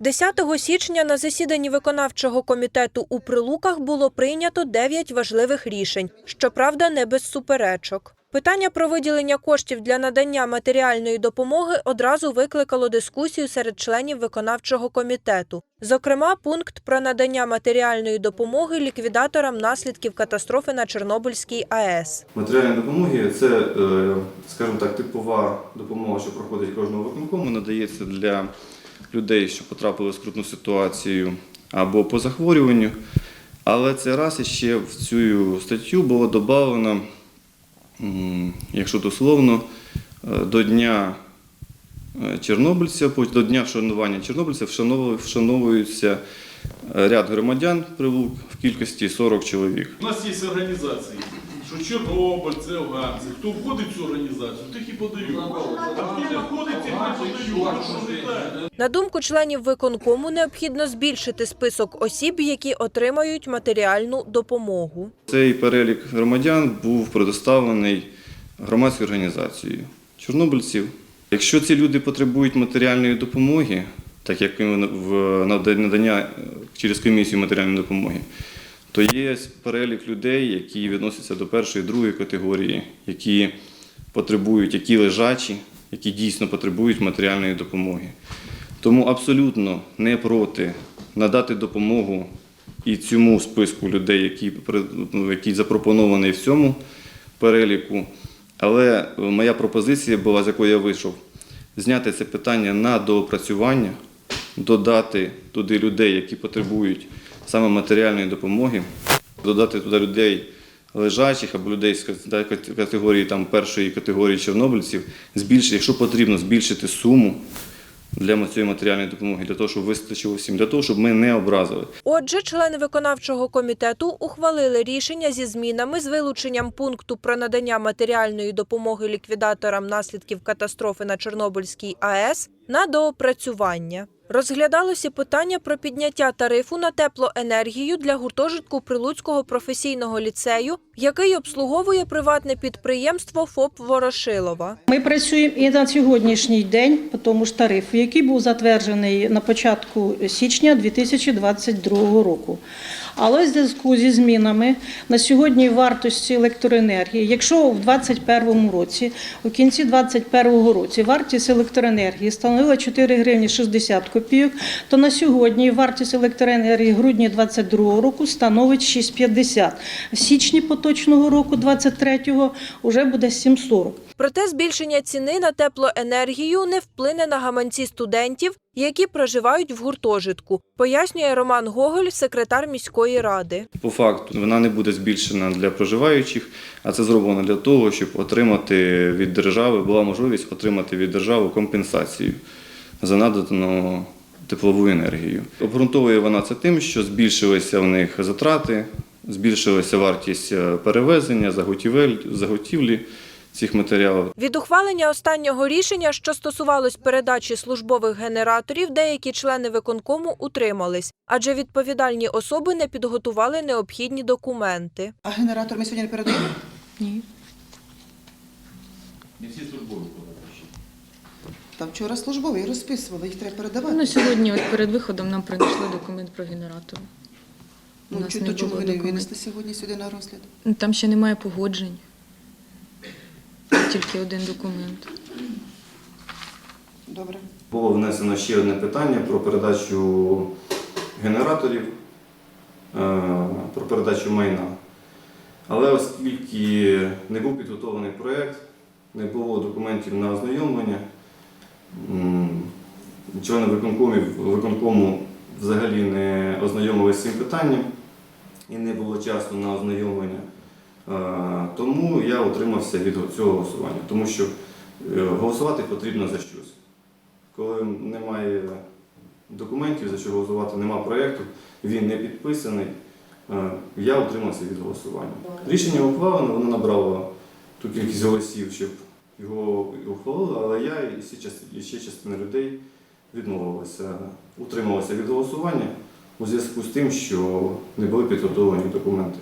10 січня на засіданні виконавчого комітету у Прилуках було прийнято 9 важливих рішень, щоправда, не без суперечок. Питання про виділення коштів для надання матеріальної допомоги одразу викликало дискусію серед членів виконавчого комітету. Зокрема, пункт про надання матеріальної допомоги ліквідаторам наслідків катастрофи на Чорнобильській АЕС. Матеріальні допомоги це, е, скажімо так, типова допомога, що проходить кожного виконкому, надається для людей, що потрапили в скрутну ситуацію або по захворюванню. Але цей раз ще в цю статтю було додано, якщо дословно, е, до Дня е, Чорнобильця, до Дня вшанування Чорнобильця вшанову- вшановуються е, ряд громадян Прилук в кількості 40 чоловік. У нас є організації, що Чорнобиль, це афганці. Хто входить в цю організацію, тих і подають. А хто не входить, тих не подають. Що не так? На думку членів виконкому, необхідно збільшити список осіб, які отримають матеріальну допомогу. Цей перелік громадян був предоставлений громадською організацією чорнобильців. Якщо ці люди потребують матеріальної допомоги, так як в надання через комісію матеріальної допомоги, то є перелік людей, які відносяться до першої другої категорії, які потребують, які лежачі, які дійсно потребують матеріальної допомоги. Тому абсолютно не проти надати допомогу і цьому списку людей, які, ну, який запропонований в цьому переліку. Але моя пропозиція була, з якої я вийшов, зняти це питання на доопрацювання, додати туди людей, які потребують саме матеріальної допомоги, додати туди людей лежачих або людей з категорії там, першої категорії чорнобильців, збільшити, якщо потрібно, збільшити суму для цієї матеріальної допомоги, для того, щоб вистачило всім, для того, щоб ми не образили. Отже, члени виконавчого комітету ухвалили рішення зі змінами з вилученням пункту про надання матеріальної допомоги ліквідаторам наслідків катастрофи на Чорнобильській АЕС на доопрацювання. Розглядалося питання про підняття тарифу на теплоенергію для гуртожитку Прилуцького професійного ліцею, який обслуговує приватне підприємство ФОП Ворошилова. Ми працюємо і на сьогоднішній день тому ж тарифу, який був затверджений на початку січня 2022 року. Але в зв'язку зі змінами на сьогодні вартості електроенергії, якщо в 2021 році, у кінці 2021 році вартість електроенергії становила 4 гривні 60 копійок, то на сьогодні вартість електроенергії грудні 2022 року становить 6,50. В січні поточного року, 2023, вже буде 7,40. Проте збільшення ціни на теплоенергію не вплине на гаманці студентів, які проживають в гуртожитку, пояснює Роман Гоголь, секретар міської ради. По факту вона не буде збільшена для проживаючих, а це зроблено для того, щоб отримати від держави, була можливість отримати від держави компенсацію за надану теплову енергію. Обґрунтовує вона це тим, що збільшилися в них затрати, збільшилася вартість е, перевезення, заготівлі цих матеріалів. Від ухвалення останнього рішення, що стосувалось передачі службових генераторів, деякі члени виконкому утримались, адже відповідальні особи не підготували необхідні документи. А генератор ми сьогодні не передаємо? Ні. Не всі службові. Там вчора службові розписували, їх треба передавати. Ну, сьогодні от перед виходом нам принесли документ про генератор. У Ну, нас не то чому ви не винесли сьогодні сюди на розгляд? Ну, Там ще немає погоджень. Тільки один документ. Добре. Було внесено ще одне питання про передачу генераторів, е, про передачу майна. Але оскільки не був підготовлений проєкт, не було документів на ознайомлення, члени виконкомів, виконкому взагалі не ознайомилися з цим питанням і не було часу на ознайомлення. Е, Тому я утримався від цього голосування, тому що е, голосувати потрібно за щось. Коли немає документів, за що голосувати, немає проєкту, він не підписаний, е, я утримався від голосування. Рішення ухвалено, воно набрало ту кількість голосів, щоб його ухвалили, але я і ще частина людей відмовилася, утрималася від голосування у зв'язку з тим, що не були підготовлені документи.